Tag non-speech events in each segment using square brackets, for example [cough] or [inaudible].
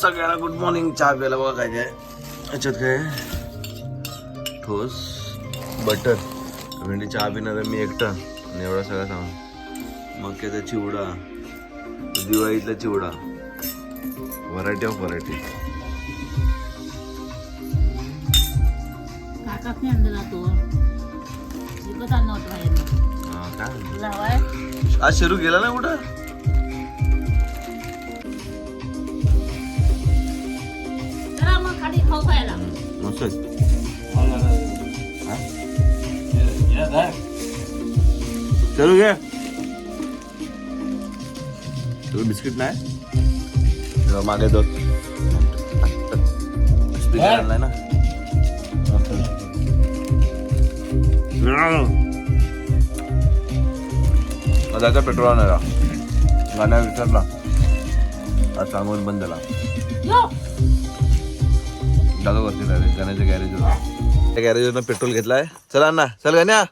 सगळ्यांना good morning चहा प्यायला बघा काय काय. याच्यात काय? ठोस बटर म्हणजे चहा पिणार मी एकटा. आणि एवढा सगळा सामान. मक्याचा चिवडा दिवाळीतला चिवडा. व्हरायटी ऑफ व्हरायटी काकाच नाही आणलं तो. विकत आणलं तुला हवाय आज शेरू गेला ना कुठं चला मग खाली खाऊ खायला मस्त चलू घे तुला बिस्किट नाही मागे दोन आणलाय ना जायचं पेट्रोल आणायला गाण्या विचारला आज सांगून बंद झाला यो दादा वरती. गाण्याच्या त्या गॅरेजवरनं पेट्रोल घेतलाय. चला अण्णा चल गाण्या.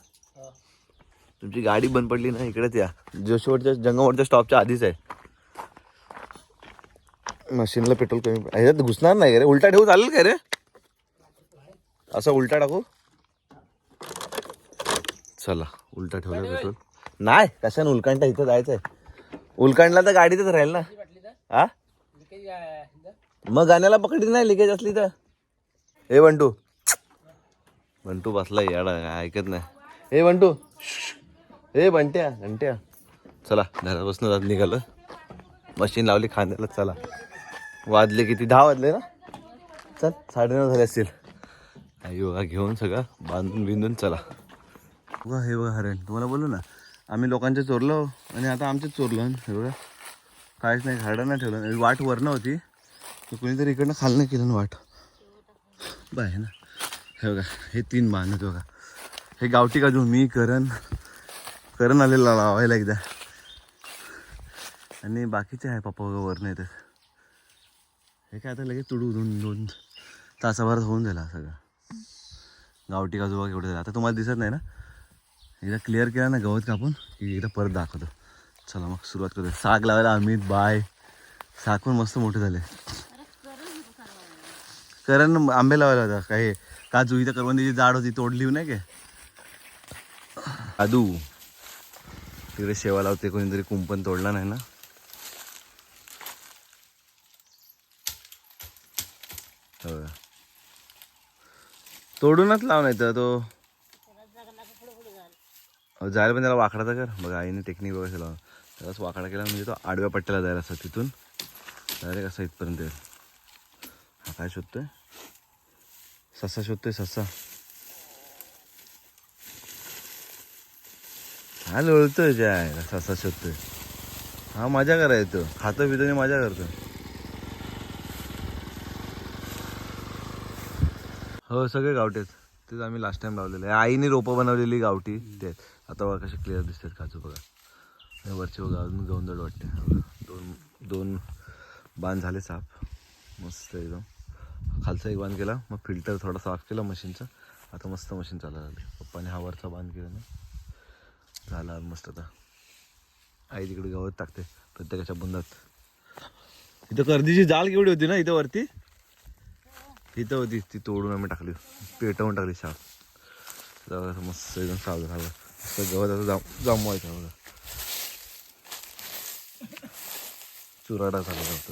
तुमची गाडी बंद पडली ना इकडेच या. जोशीवरच्या जंगमवरच्या स्टॉपच्या आधीच आहे. मशीनला पेट्रोल कमी ह्याच्यात घुसणार नाही रे. उलटा ठेवू चालेल काय रे? असं उलटा टाकू? चला उलटा ठेवलं पेट्रोल नाही कशाने? उलकांडा इथं जायचं आहे उलकांडला तर गाडीतच राहील ना. हा? मग गाण्याला पकडली नाही लिकेज असली तर. हे बंटू. बंटू बसला याडा काय ऐकत नाही. हे बंटू. ए बंट्या घंट्या. चला घरापासून जात निघालं. मशीन लावली खांद्याला चला. वाजले किती? दहा वाजले ना? चल साडेनऊ झाले असतील. आई बघा घेऊन सगळं बांधून बिंदून चला. बघा हे बघा हरण. तुम्हाला बोलू ना आम्ही लोकांचे चोरलो आणि आता आमचेच चोरलो हे बघा. काहीच नाही खाडं नाही ठेवलं. वाट वरनं होती. तर कोणीतरी इकडनं खालनं केलं ना बाय ना. हे बघा हे तीन बाण आहेत बघा. हे गावठी काजू मी करण करण आलेला लावायला एकदा. आणि बाकीचे आहे पप्पा वगैरे वरनं येतात हे काय आता लगेच तुडू दोन दोन तासाभरात होऊन झाला सगळं. गावठी काजू बघा केवढं झालं. आता तुम्हाला दिसत नाही ना? एकदा क्लिअर केला ना गवत कापून की एकदा परत दाखवतो. चला मग सुरुवात करतो. साग लावायला अमित बाय. साग पण मस्त मोठे झाले. करण आंबे लावायला होता काही काजू इथं करवंदीची झाड होती तोडली नाही काय काजू तिकडे शेवा लावते कोणीतरी कुंपण तोडला नाही ना? हो तोडूनच लाव नाही तर तो. जायला पण त्याला वाकडाचा कर. बघा आईने टेक्निक वगैरे लावून त्यालाच वाकडा केला म्हणजे तो आडव्या पट्ट्याला जायला असं तिथून. डायरेक्ट असं इथपर्यंत येईल. हा काय शोधतोय? ससा शोधतोय ससा. हा लोळतोय जाय ससा शोधतोय. हा मजा करायचो खातो पितो आणि मजा करतो हो सगळे गावठेच तेच आम्ही लास्ट टाइम लावलेले आहे. आईने रोपं बनवलेली गावठी ते. आता बघा कसे क्लिअर दिसतात काजू बघा. वरचे बघा अजून गवंदड वाटते दोन दोन बांध झाले साप. मस्त एकदम. खालचा एक बांध केला मग फिल्टर थोडा साफ केला मशीनचा. आता मस्त मशीन चालायला लागली. पप्पाने हा वरचा बांध केला ना झाला मस्त आता. आई तिकडे गवत टाकते प्रत्येकाच्या बुंदात. इथं गर्दीची जाळ केवढी होती ना इथं वरती? इथं होती ती तोडून आम्ही टाकली. पेटवून टाकली साफ मस्त एकदम साफ झालं मस्त गवत असं जाम जमवायचं बघा चुराडा झाला गवत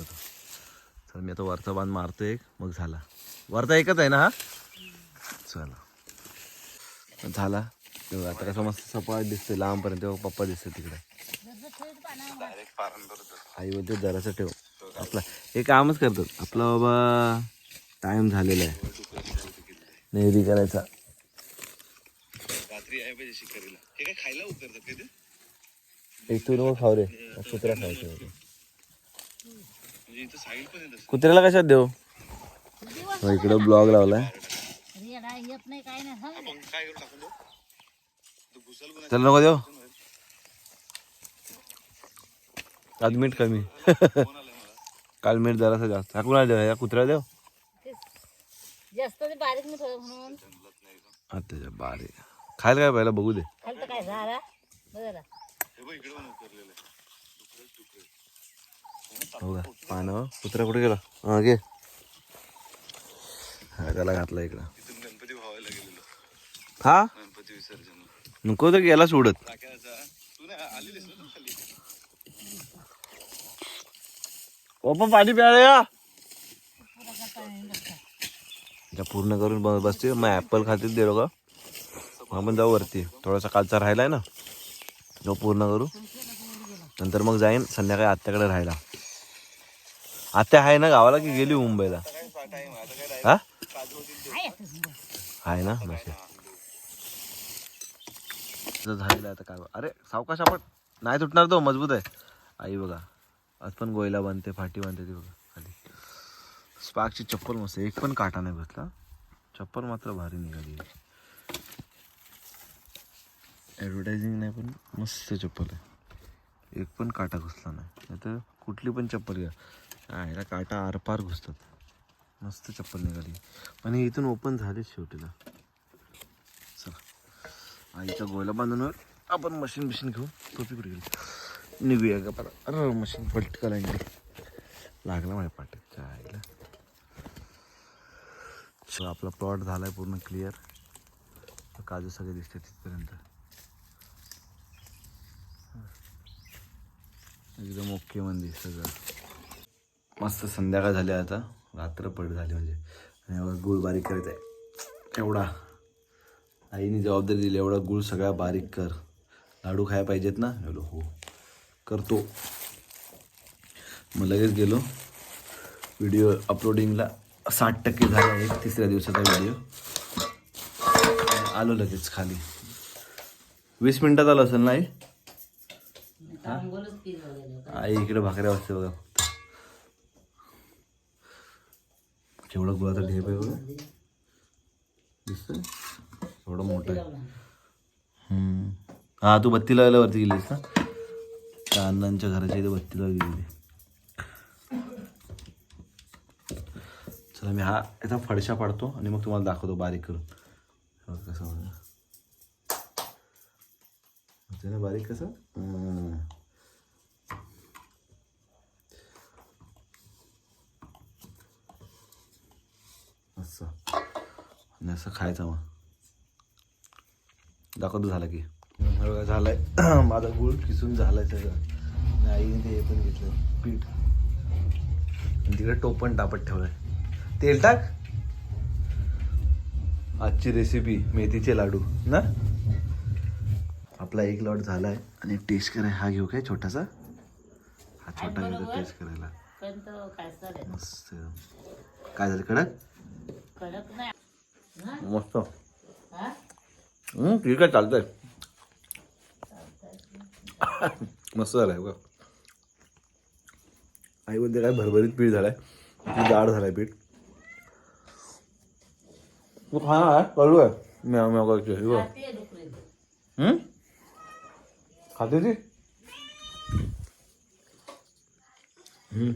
चल मी आता वरचा बांध मारतो एक. मग झाला. वरचा एकच आहे ना हा? चला. झाला. आता कसं मस्त सपाट दिसते लांबपर्यंत पप्पा दिसते तिकडे. आई बोलते जरासं ठेव. आपला हे कामच करतात. आपला बाबा टाइम झालेला आहे. नेहरी करायचा. एक तू मग खाऊ रे. कुत्रा खायचं. कुत्र्याला कशात देऊ इकडं ब्लॉग लावलाय। रेडा येत नाही काय नाही हं. चल नको देऊ आज मीठ कमी। काल मीठ जरासं जास्त। हा कुणाला देऊ या कुत्र्याला देऊ जास्त ते बारीक म्हणून. अच्छा बारीक. खायला काय पहिला बघू दे. काय झाला? बरं. हो का पानं. कुत्रा कुठे गेला? हा घे. हा त्याला घातला इकडं. गणपती भावायला गेलेलो. हा? गणपती विसर्जन. नको तर गेला सोडत. ओपन पाणी प्यायला या. त्या पूर्ण करून ब- बसते. मग ॲपल खातील दे का आपण जाऊ वरती. थोडासा कालचा राहिलाय ना. तो पूर्ण करू. नंतर मग जाईन. संध्याकाळी आत्याकडे राहायला. आता आहे ना गावाला की गेली मुंबईला? हा? आहे ना? झालेलं आता काय अरे सावकाश आपण नाही तुटणार तो मजबूत आहे. आई बघा आज पण गोयला बांधते फाटी बांधते ती बघा खाली. स्पार्कची चप्पल मस्त आहे. एक पण काटा नाही बसला. चप्पल मात्र भारी निघाली. ॲडव्हर्टायझिंग नाही पण मस्त चप्पल आहे. एक पण काटा घुसला नाही. नाही तर कुठली पण चप्पल घ्या. हा, ह्याला काटा आरपार घुसतात. मस्त चप्पल निघाली. पण इथून ओपन झालेच शेवटीला. चला. आईचा गोयला बांधून आपण मशीन बिशीन घेऊन टोपी कुठे गेली? निघूया का परत. अरे मशीन पलटका लागली. लागला माझ्या पाठीत. आईला चला आपला प्लॉट झाला आहे पूर्ण क्लिअर काजू सगळे दिसते तिथपर्यंत. एकदम ओके मंदिर सगळं मस्त संध्याकाळ झाली आता. रात्र पड झाली म्हणजे. आणि एवढा गुळ बारीक करायचा आहे. एवढा. आईने जबाबदारी दिली एवढा गुळ सगळा बारीक कर. लाडू खायला पाहिजेत ना? एवढं हो. करतो. मग लगेच गेलो. व्हिडिओ अपलोडिंगला साठ टक्के झाला एक तिसऱ्या दिवसाचा व्हिडिओ. आलो लगेच खाली. वीस मिनिटात आलो असेल वगैरे आई इकडे भाकऱ्या वाजते बघा. केवढा गुळाचा ढेप आहे बघा. दिसतं एवढा मोठा आहे. हा तू बत्ती लावायला वरती गेलीस ना? त्या अण्णांच्या घराच्या इथे बत्ती लावली गेली. चला मी हा याचा फडशा पाडतो आणि मग तुम्हाला दाखवतो बारीक करून. कसं होतं. ना बारीक कसं हम्म. असं आणि असं खायचं मग. दाखवतो झालं की. झालंय. [clears throat] माझा गुळ किसून झालाय सगळं. आईने ते हे पण घेतलं पीठ. आणि तिकडे टोपण टापत ठेवलंय. तेल टाक. आजची रेसिपी मेथीचे लाडू ना? आपला एक लॉट झालाय आणि टेस्ट कराय हा घेऊ काय छोटासा? हा छोटा घेऊ टेस्ट करायला? आहे. मस्त. काय झालं कडक? कडक नाही? मस्त ठीक आहे चालतंय मस्त झालाय बघ. आई बोलते काय भरभरीत पीठ झालाय? जाड झालाय पीठ. तू खा आहे कळू आहे म्याव म्याव करते? खाते ती. हम्म.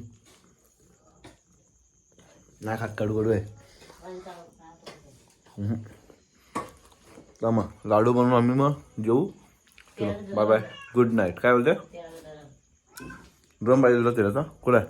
नाही खात कडू कडू आहे. मग लाडू बनवून आम्ही मग जेऊ. चलो बाय बाय गुड नाईट काय बोलते? ड्रम पाहिजे तेलाचा. कुठे आहे?